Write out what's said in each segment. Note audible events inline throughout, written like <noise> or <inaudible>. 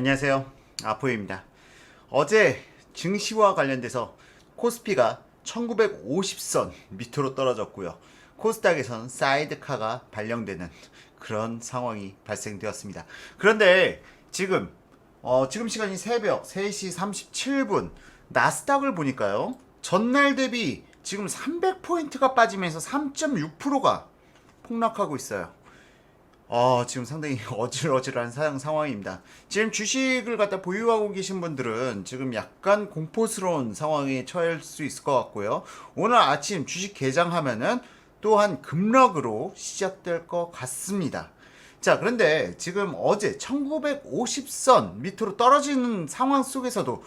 안녕하세요. 아포입니다. 어제 증시와 관련돼서 코스피가 1950선 밑으로 떨어졌고요. 코스닥에선 사이드카가 발령되는 그런 상황이 발생되었습니다. 그런데 지금 어, 지금 시간이 새벽 3시 37분 나스닥을 보니까요. 전날 대비 지금 300포인트가 빠지면서 3.6%가 폭락하고 있어요. 아, 지금 상당히 <laughs> 어질어질한 사- 상황입니다. 지금 주식을 갖다 보유하고 계신 분들은 지금 약간 공포스러운 상황에 처할 수 있을 것 같고요. 오늘 아침 주식 개장하면은 또한 급락으로 시작될 것 같습니다. 자, 그런데 지금 어제 1950선 밑으로 떨어지는 상황 속에서도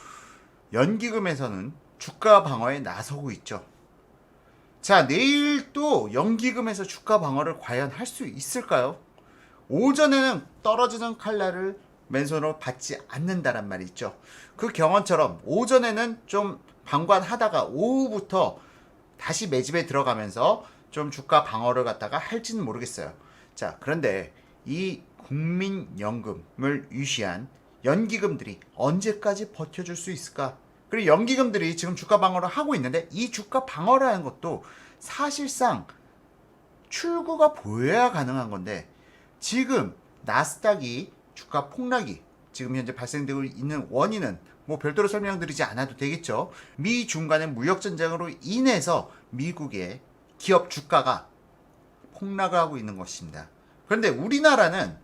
연기금에서는 주가 방어에 나서고 있죠. 자, 내일 또 연기금에서 주가 방어를 과연 할 수 있을까요? 오전에는 떨어지는 칼날을 맨손으로 받지 않는다란 말이 있죠. 그 경험처럼 오전에는 좀 방관하다가 오후부터 다시 매집에 들어가면서 좀 주가 방어를 갖다가 할지는 모르겠어요. 자, 그런데 이 국민연금을 유시한 연기금들이 언제까지 버텨줄 수 있을까? 그리고 연기금들이 지금 주가 방어를 하고 있는데 이 주가 방어라는 것도 사실상 출구가 보여야 가능한 건데 지금 나스닥이 주가 폭락이 지금 현재 발생되고 있는 원인은 뭐 별도로 설명드리지 않아도 되겠죠. 미 중 간의 무역 전쟁으로 인해서 미국의 기업 주가가 폭락을 하고 있는 것입니다. 그런데 우리나라는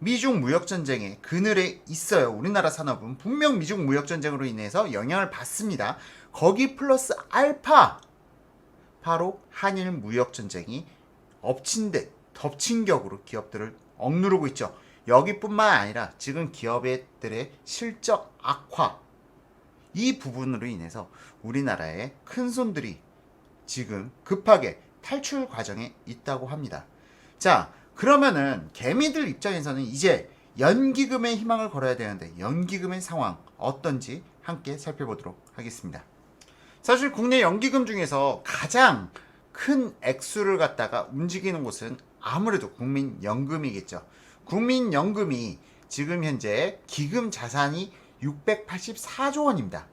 미중 무역 전쟁의 그늘에 있어요. 우리나라 산업은 분명 미중 무역 전쟁으로 인해서 영향을 받습니다. 거기 플러스 알파 바로 한일 무역 전쟁이 엎친 데 덮친 격으로 기업들을 억누르고 있죠. 여기뿐만 아니라 지금 기업들의 실적 악화 이 부분으로 인해서 우리나라의 큰 손들이 지금 급하게 탈출 과정에 있다고 합니다. 자, 그러면은 개미들 입장에서는 이제 연기금에 희망을 걸어야 되는데 연기금의 상황 어떤지 함께 살펴보도록 하겠습니다. 사실 국내 연기금 중에서 가장 큰 액수를 갖다가 움직이는 곳은 아무래도 국민연금이겠죠. 국민연금이 지금 현재 기금 자산이 684조 원입니다.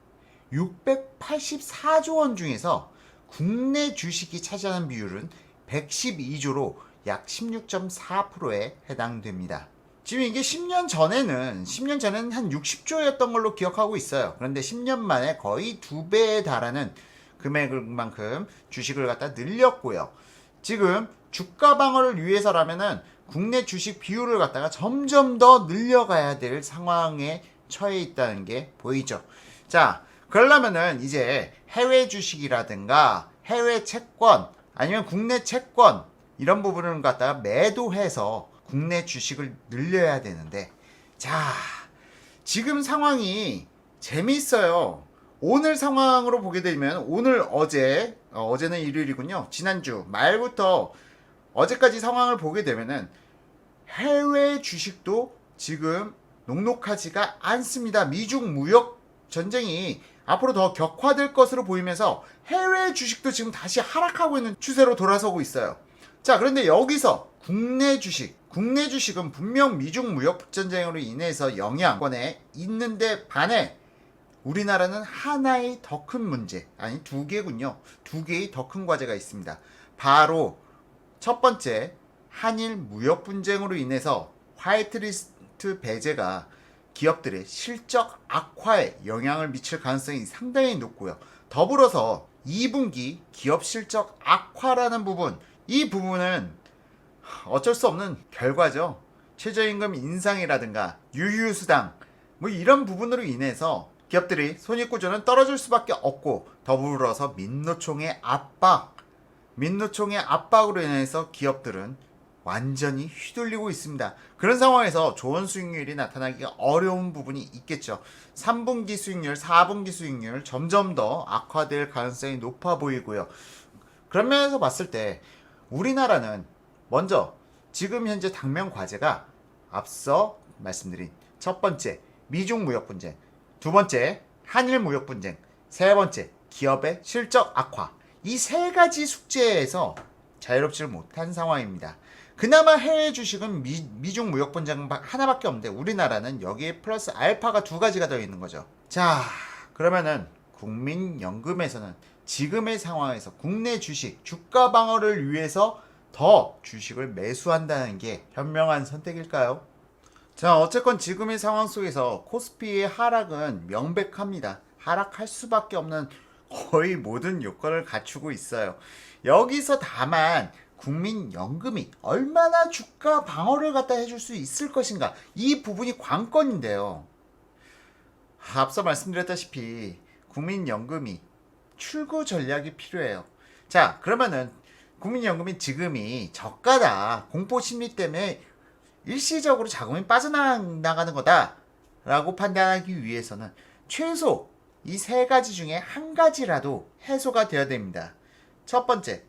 684조 원 중에서 국내 주식이 차지하는 비율은 112조로 약 16.4%에 해당됩니다. 지금 이게 10년 전에는 10년 전에는 한 60조였던 걸로 기억하고 있어요. 그런데 10년 만에 거의 두 배에 달하는 금액만큼 주식을 갖다 늘렸고요. 지금 주가 방어를 위해서라면은 국내 주식 비율을 갖다가 점점 더 늘려가야 될 상황에 처해 있다는 게 보이죠. 자, 그러려면은 이제 해외 주식이라든가 해외 채권 아니면 국내 채권 이런 부분을 갖다가 매도해서 국내 주식을 늘려야 되는데 자, 지금 상황이 재미있어요. 오늘 상황으로 보게 되면 오늘 어제 어, 어제는 일요일이군요. 지난주 말부터 어제까지 상황을 보게 되면은 해외 주식도 지금 녹록하지가 않습니다. 미중 무역 전쟁이 앞으로 더 격화될 것으로 보이면서 해외 주식도 지금 다시 하락하고 있는 추세로 돌아서고 있어요. 자, 그런데 여기서 국내 주식, 국내 주식은 분명 미중 무역 전쟁으로 인해서 영향권에 있는데 반해 우리나라는 하나의 더 큰 문제, 아니 두 개군요. 두 개의 더 큰 과제가 있습니다. 바로 첫 번째, 한일 무역 분쟁으로 인해서 화이트리스트 배제가 기업들의 실적 악화에 영향을 미칠 가능성이 상당히 높고요. 더불어서 2분기 기업 실적 악화라는 부분, 이 부분은 어쩔 수 없는 결과죠. 최저임금 인상이라든가 유휴수당 뭐 이런 부분으로 인해서 기업들이 손익구조는 떨어질 수밖에 없고 더불어서 민노총의 압박, 민노총의 압박으로 인해서 기업들은 완전히 휘둘리고 있습니다. 그런 상황에서 좋은 수익률이 나타나기가 어려운 부분이 있겠죠. 3분기 수익률, 4분기 수익률 점점 더 악화될 가능성이 높아 보이고요. 그런 면에서 봤을 때 우리나라는 먼저 지금 현재 당면 과제가 앞서 말씀드린 첫 번째 미중 무역 분쟁, 두 번째 한일 무역 분쟁, 세 번째 기업의 실적 악화. 이 세 가지 숙제에서 자유롭지를 못한 상황입니다. 그나마 해외 주식은 미, 미중 무역 분쟁 바- 하나밖에 없는데 우리나라는 여기에 플러스 알파가 두 가지가 더 있는 거죠. 자, 그러면은 국민연금에서는 지금의 상황에서 국내 주식 주가 방어를 위해서 더 주식을 매수한다는 게 현명한 선택일까요? 자, 어쨌건 지금의 상황 속에서 코스피의 하락은 명백합니다. 하락할 수밖에 없는 거의 모든 요건을 갖추고 있어요. 여기서 다만 국민연금이 얼마나 주가 방어를 갖다 해줄 수 있을 것인가 이 부분이 관건인데요. 앞서 말씀드렸다시피 국민연금이 출구 전략이 필요해요. 자, 그러면은 국민연금이 지금이 저가다 공포 심리 때문에 일시적으로 자금이 빠져나가는 거다라고 판단하기 위해서는 최소 이 세 가지 중에 한 가지라도 해소가 되어야 됩니다. 첫 번째,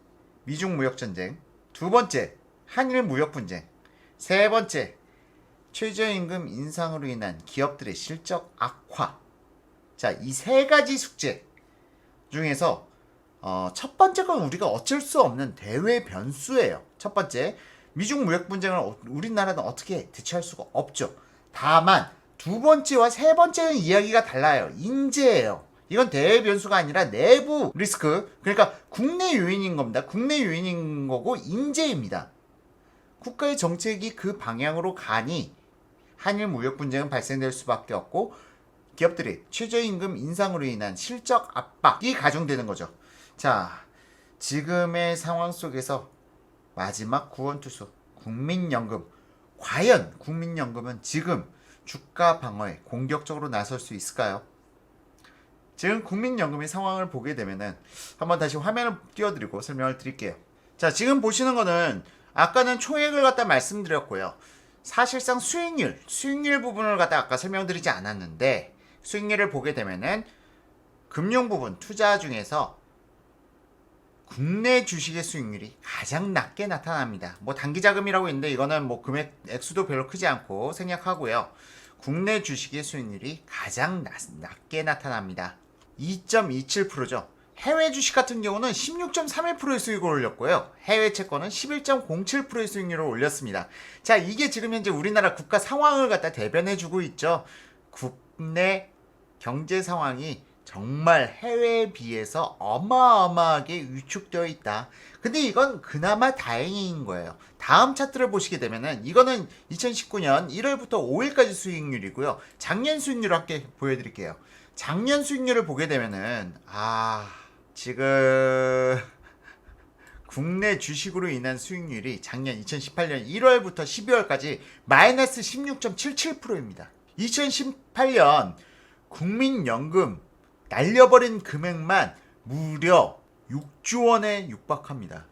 미중 무역 전쟁. 두 번째, 한일 무역 분쟁. 세 번째, 최저임금 인상으로 인한 기업들의 실적 악화. 자, 이 세 가지 숙제 중에서 어, 첫 번째 건 우리가 어쩔 수 없는 대외 변수예요. 첫 번째, 미중 무역 분쟁을 어- 우리나라는 어떻게 대처할 수가 없죠. 다만 두 번째와 세 번째는 이야기가 달라요. 인재예요. 이건 대외 변수가 아니라 내부 리스크. 그러니까 국내 요인인 겁니다. 국내 요인인 거고 인재입니다. 국가의 정책이 그 방향으로 가니 한일 무역 분쟁은 발생될 수밖에 없고 기업들이 최저임금 인상으로 인한 실적 압박이 가중되는 거죠. 자, 지금의 상황 속에서 마지막 구원투수 국민연금 과연 국민연금은 지금 주가 방어에 공격적으로 나설 수 있을까요? 지금 국민연금의 상황을 보게 되면은 한번 다시 화면을 띄워드리고 설명을 드릴게요. 자, 지금 보시는 거는 아까는 총액을 갖다 말씀드렸고요. 사실상 수익률, 수익률 부분을 갖다 아까 설명드리지 않았는데 수익률을 보게 되면은 금융 부분 투자 중에서 국내 주식의 수익률이 가장 낮게 나타납니다. 뭐 단기 자금이라고 있는데 이거는 뭐 금액 액수도 별로 크지 않고 생략하고요. 국내 주식의 수익률이 가장 낮, 낮게 나타납니다. 2.27%죠. 해외 주식 같은 경우는 16.31%의 수익을 올렸고요. 해외 채권은 11.07%의 수익률을 올렸습니다. 자, 이게 지금 현재 우리나라 국가 상황을 갖다 대변해주고 있죠. 국내 경제 상황이 정말 해외에 비해서 어마어마하게 위축되어 있다. 근데 이건 그나마 다행인 거예요. 다음 차트를 보시게 되면은 이거는 2019년 1월부터 5일까지 수익률이고요. 작년 수익률 함께 보여드릴게요. 작년 수익률을 보게 되면은 아 지금 국내 주식으로 인한 수익률이 작년 2018년 1월부터 12월까지 마이너스 16.77%입니다. 2018년 국민연금 날려버린 금액만 무려 6조 원에 육박합니다.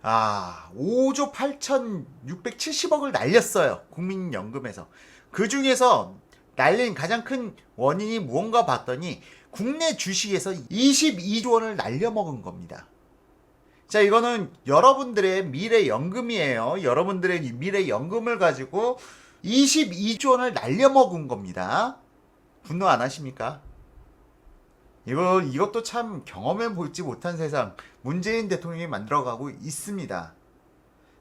아, 5조 8,670억을 날렸어요. 국민연금에서. 그 중에서 날린 가장 큰 원인이 무언가 봤더니 국내 주식에서 22조 원을 날려먹은 겁니다. 자, 이거는 여러분들의 미래 연금이에요. 여러분들의 미래 연금을 가지고 22조 원을 날려먹은 겁니다. 분노 안 하십니까? 이거 이것도 참 경험해 보지 못한 세상 문재인 대통령이 만들어가고 있습니다.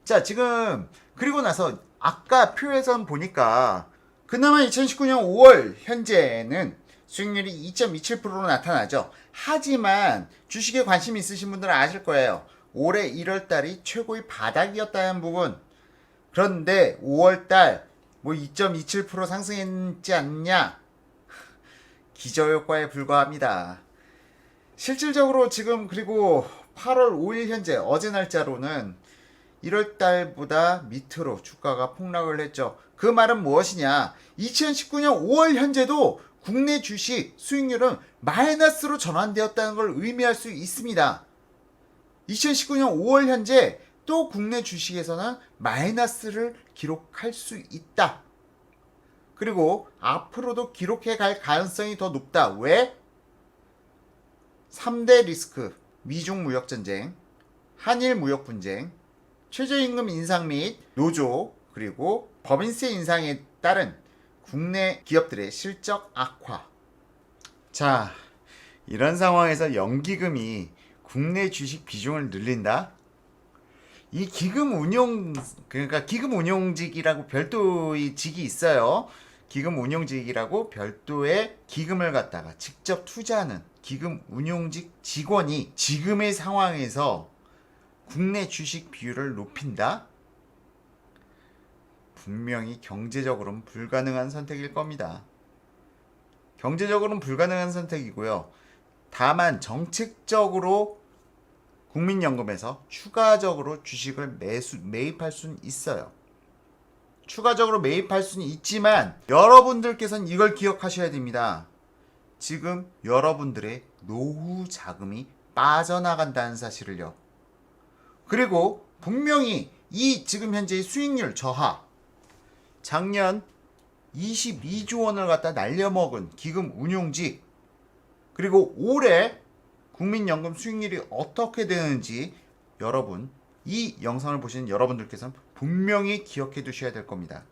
자 지금 그리고 나서 아까 표에선 보니까 그나마 2019년 5월 현재는 수익률이 2.27%로 나타나죠. 하지만 주식에 관심 있으신 분들은 아실 거예요. 올해 1월 달이 최고의 바닥이었다는 부분. 그런데 5월 달뭐 2.27% 상승했지 않냐? 기저효과에 불과합니다. 실질적으로 지금 그리고 8월 5일 현재 어제 날짜로는 1월 달보다 밑으로 주가가 폭락을 했죠. 그 말은 무엇이냐? 2019년 5월 현재도 국내 주식 수익률은 마이너스로 전환되었다는 걸 의미할 수 있습니다. 2019년 5월 현재 또 국내 주식에서는 마이너스를 기록할 수 있다. 그리고 앞으로도 기록해 갈 가능성이 더 높다. 왜? 3대 리스크, 미중 무역 전쟁, 한일 무역 분쟁, 최저임금 인상 및 노조, 그리고 법인세 인상에 따른 국내 기업들의 실적 악화. 자, 이런 상황에서 연기금이 국내 주식 비중을 늘린다? 이 기금 운용 그러니까 기금 운용직이라고 별도의 직이 있어요. 기금 운용직이라고 별도의 기금을 갖다가 직접 투자하는 기금 운용직 직원이 지금의 상황에서 국내 주식 비율을 높인다? 분명히 경제적으로는 불가능한 선택일 겁니다. 경제적으로는 불가능한 선택이고요. 다만 정책적으로 국민연금에서 추가적으로 주식을 매수 매입할 수는 있어요. 추가적으로 매입할 수는 있지만 여러분들께서는 이걸 기억하셔야 됩니다. 지금 여러분들의 노후 자금이 빠져나간다는 사실을요. 그리고 분명히 이 지금 현재의 수익률 저하 작년 22조 원을 갖다 날려먹은 기금 운용직 그리고 올해 국민연금 수익률이 어떻게 되는지 여러분 이 영상을 보시는 여러분들께서는 분명히 기억해 두셔야 될 겁니다.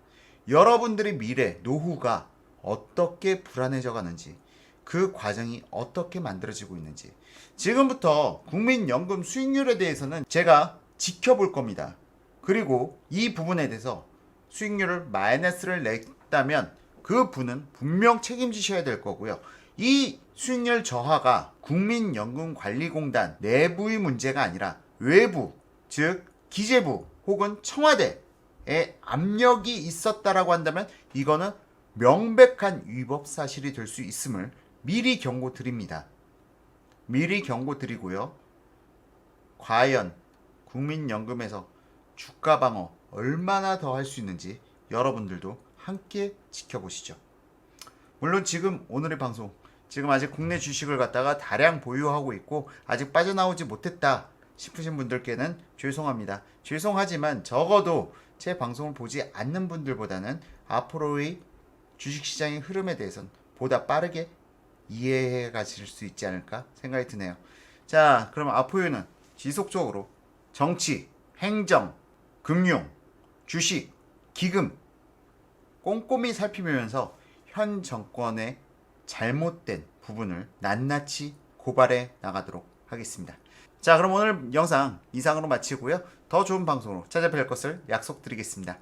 여러분들의 미래 노후가 어떻게 불안해져 가는지 그 과정이 어떻게 만들어지고 있는지 지금부터 국민연금 수익률에 대해서는 제가 지켜볼 겁니다. 그리고 이 부분에 대해서 수익률을 마이너스를 냈다면 그 분은 분명 책임지셔야 될 거고요. 이 수익률 저하가 국민연금관리공단 내부의 문제가 아니라 외부, 즉 기재부 혹은 청와대의 압력이 있었다라고 한다면 이거는 명백한 위법 사실이 될 수 있음을 미리 경고 드립니다. 미리 경고 드리고요. 과연 국민연금에서 주가 방어 얼마나 더 할 수 있는지 여러분들도 함께 지켜보시죠. 물론 지금 오늘의 방송 지금 아직 국내 주식을 갖다가 다량 보유하고 있고 아직 빠져나오지 못했다 싶으신 분들께는 죄송합니다. 죄송하지만 적어도 제 방송을 보지 않는 분들보다는 앞으로의 주식시장의 흐름에 대해서는 보다 빠르게 이해해 가실 수 있지 않을까 생각이 드네요. 자, 그럼 앞으로는 지속적으로 정치, 행정, 금융, 주식, 기금 꼼꼼히 살피면서 현 정권의 잘못된 부분을 낱낱이 고발해 나가도록 하겠습니다. 자, 그럼 오늘 영상 이상으로 마치고요. 더 좋은 방송으로 찾아뵐 것을 약속드리겠습니다.